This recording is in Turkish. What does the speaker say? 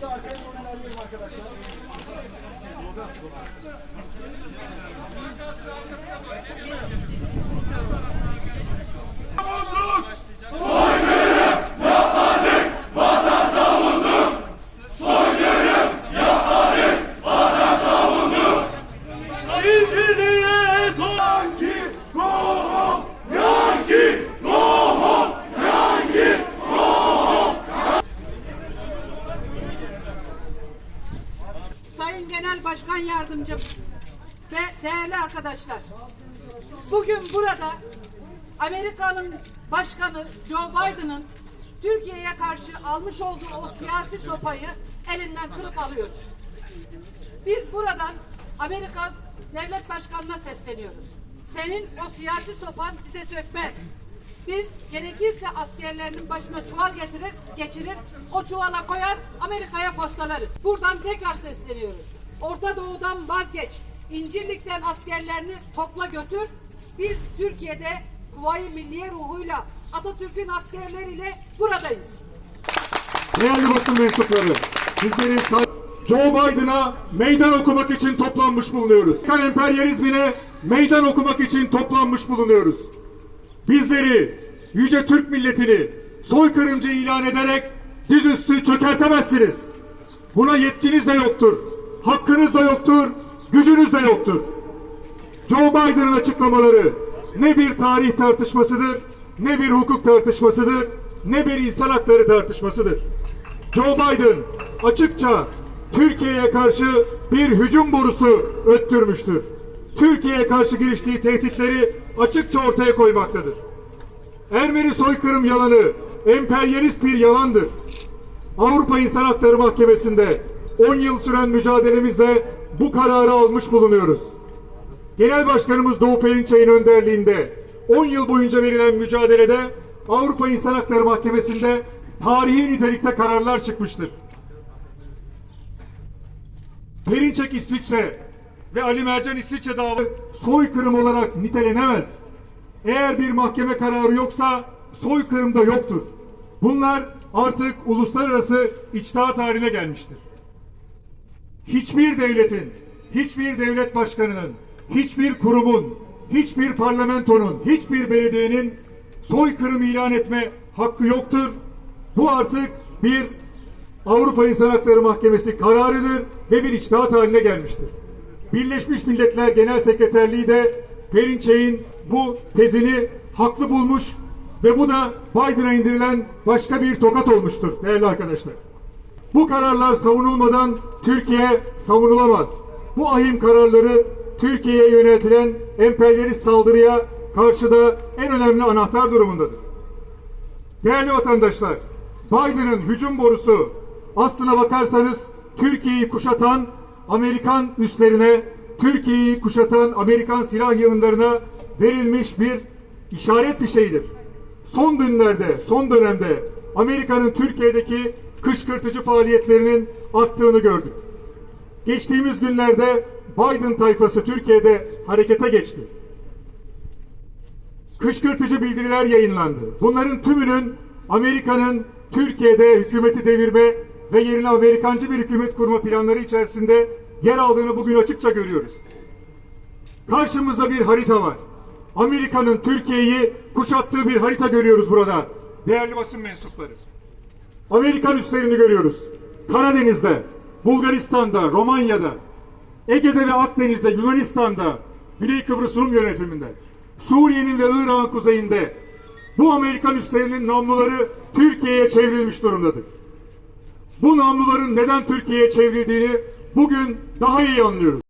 Bir de arkaya doğru ilerleyelim arkadaşlar. İnciliye Sayın Genel Başkan Yardımcım ve değerli arkadaşlar. Bugün burada Amerika'nın başkanı Joe Biden'ın Türkiye'ye karşı almış olduğu o siyasi sopayı elinden kırıp alıyoruz. Biz buradan Amerika devlet başkanına sesleniyoruz. Senin o siyasi sopan bize sökmez. Biz gerekirse askerlerinin başına çuval getirir, geçirir, o çuvala koyar, Amerika'ya postalarız. Buradan tekrar sesleniyoruz. Orta Doğu'dan vazgeç. İncirlik'ten askerlerini topla götür. Biz Türkiye'de Kuvayi Milliye ruhuyla Atatürk'ün askerleriyle buradayız. Değerli basın mensupları, bizleri sa- Joe Biden'a meydan okumak için toplanmış bulunuyoruz. Kan emperyalizmine meydan okumak için toplanmış bulunuyoruz. Bizleri, yüce Türk milletini soykırımcı ilan ederek dizüstü çökertemezsiniz. Buna yetkiniz de yoktur, hakkınız da yoktur, gücünüz de yoktur. Joe Biden'ın açıklamaları ne bir tarih tartışmasıdır, ne bir hukuk tartışmasıdır, ne bir insan hakları tartışmasıdır. Joe Biden açıkça Türkiye'ye karşı bir hücum borusu öttürmüştür. Türkiye'ye karşı giriştiği tehditleri açıkça ortaya koymaktadır. Ermeni soykırım yalanı emperyalist bir yalandır. Avrupa İnsan Hakları Mahkemesi'nde 10 yıl süren mücadelemizle bu kararı almış bulunuyoruz. Genel Başkanımız Doğu Perinçek'in önderliğinde 10 yıl boyunca verilen mücadelede Avrupa İnsan Hakları Mahkemesi'nde tarihi nitelikte kararlar çıkmıştır. Perinçek İsviçre ve Ali Mercan İsviçre davası soykırım olarak nitelenemez. Eğer bir mahkeme kararı yoksa soykırım da yoktur. Bunlar artık uluslararası içtihat haline gelmiştir hiçbir devletin, hiçbir devlet başkanının, hiçbir kurumun, hiçbir parlamentonun, hiçbir belediyenin soykırım ilan etme hakkı yoktur. Bu artık bir Avrupa İnsan Hakları Mahkemesi kararıdır ve bir içtihat haline gelmiştir. Birleşmiş Milletler Genel Sekreterliği de Perinçek'in bu tezini haklı bulmuş ve bu da Biden'a indirilen başka bir tokat olmuştur değerli arkadaşlar. Bu kararlar savunulmadan Türkiye savunulamaz. Bu ahim kararları Türkiye'ye yöneltilen emperyalist saldırıya karşı da en önemli anahtar durumundadır. Değerli vatandaşlar, Biden'ın hücum borusu aslına bakarsanız Türkiye'yi kuşatan Amerikan üslerine, Türkiye'yi kuşatan Amerikan silah yığınlarına verilmiş bir işaret fişeğidir. Son günlerde, son dönemde Amerika'nın Türkiye'deki kışkırtıcı faaliyetlerinin arttığını gördük. Geçtiğimiz günlerde Biden tayfası Türkiye'de harekete geçti. Kışkırtıcı bildiriler yayınlandı. Bunların tümünün Amerika'nın Türkiye'de hükümeti devirme ve yerine Amerikancı bir hükümet kurma planları içerisinde yer aldığını bugün açıkça görüyoruz. Karşımızda bir harita var. Amerika'nın Türkiye'yi kuşattığı bir harita görüyoruz burada. Değerli basın mensupları. Amerikan üslerini görüyoruz. Karadeniz'de, Bulgaristan'da, Romanya'da, Ege'de ve Akdeniz'de, Yunanistan'da, Güney Kıbrıs Rum yönetiminde, Suriye'nin ve Irak'ın kuzeyinde bu Amerikan üslerinin namluları Türkiye'ye çevrilmiş durumdadır. Bu namluların neden Türkiye'ye çevrildiğini bugün daha iyi anlıyoruz.